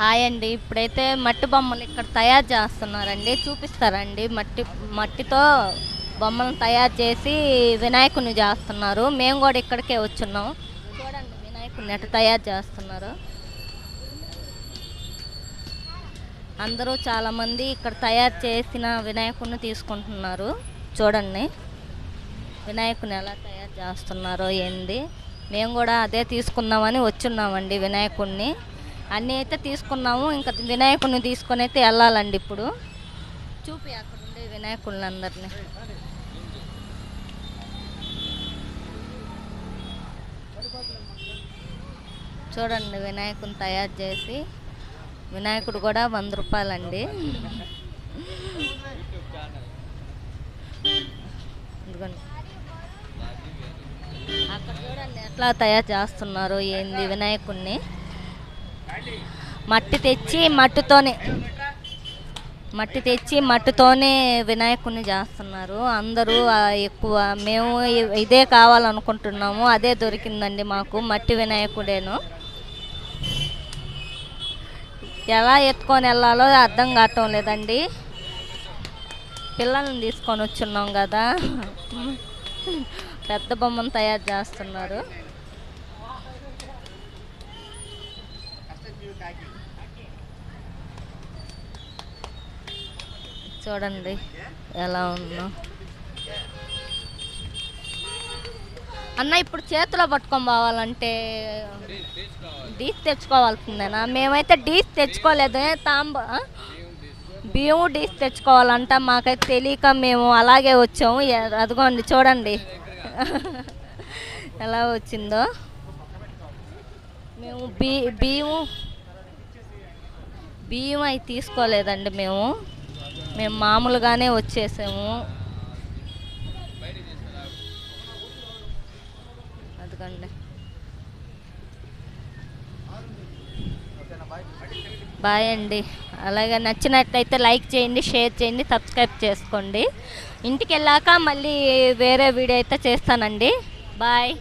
Hi అండి. ఇప్పుడైతే మట్టి బొమ్మలు ఇక్కడ తయారు చేస్తున్నారండి. చూపిస్తారండి. మట్టి మట్టితో బొమ్మలను తయారు చేసి వినాయకుని చేస్తున్నారు. మేము కూడా ఇక్కడికే వచ్చున్నాం. చూడండి వినాయకుడిని ఎట్లా తయారు చేస్తున్నారు. అందరూ చాలామంది ఇక్కడ తయారు చేసిన వినాయకుడిని తీసుకుంటున్నారు. చూడండి. వినాయకుని ఎలా తయారు చేస్తున్నారో ఏంది. మేము కూడా అదే తీసుకుందామని వచ్చున్నామండి వినాయకుడిని. అన్నీ అయితే తీసుకున్నాము. ఇంకా వినాయకుడిని తీసుకొని అయితే వెళ్ళాలండి ఇప్పుడు. చూపి అక్కడ ఉండే వినాయకుడిని అందరినీ చూడండి వినాయకుని తయారు చేసి వినాయకుడు కూడా వంద రూపాయలండి. అక్కడ చూడండి ఎట్లా తయారు చేస్తున్నారు ఏంది వినాయకుడిని మట్టి తెచ్చి మట్టితోనే మట్టి తెచ్చి మట్టితోనే వినాయకుడిని చేస్తున్నారు. అందరూ ఎక్కువ మేము ఇదే కావాలనుకుంటున్నాము. అదే దొరికిందండి మాకు మట్టి వినాయకుడేను. ఎలా ఎత్తుకొని వెళ్ళాలో అర్థం కావటం లేదండి. పిల్లల్ని తీసుకొని వచ్చున్నాం కదా. పెద్ద బొమ్మను తయారు చేస్తున్నారు. చూడండి ఎలా ఉందో. అన్న ఇప్పుడు చేతిలో పట్టుకొని పోవాలంటే డీస్ తెచ్చుకోవాల్సిందేనా? మేమైతే డీస్ తెచ్చుకోలేదు తాంబ బియ్యము బియ్యం డీస్ తెచ్చుకోవాలంట మాకైతే తెలియక మేము అలాగే వచ్చాము. అదిగోండి చూడండి. ఎలా వచ్చిందో. మేము బి బియ్యం బియ్యం అవి తీసుకోలేదండి మేము. మేము మామూలుగానే వచ్చేసాము. అదిగోండి. బాయ్ అండి. అలాగే నచ్చినట్లయితే లైక్ చేయండి షేర్ చేయండి సబ్స్క్రైబ్ చేసుకోండి. ఇంటికి వెళ్ళాక మళ్ళీ వేరే వీడియో అయితే చేస్తానండి. బాయ్.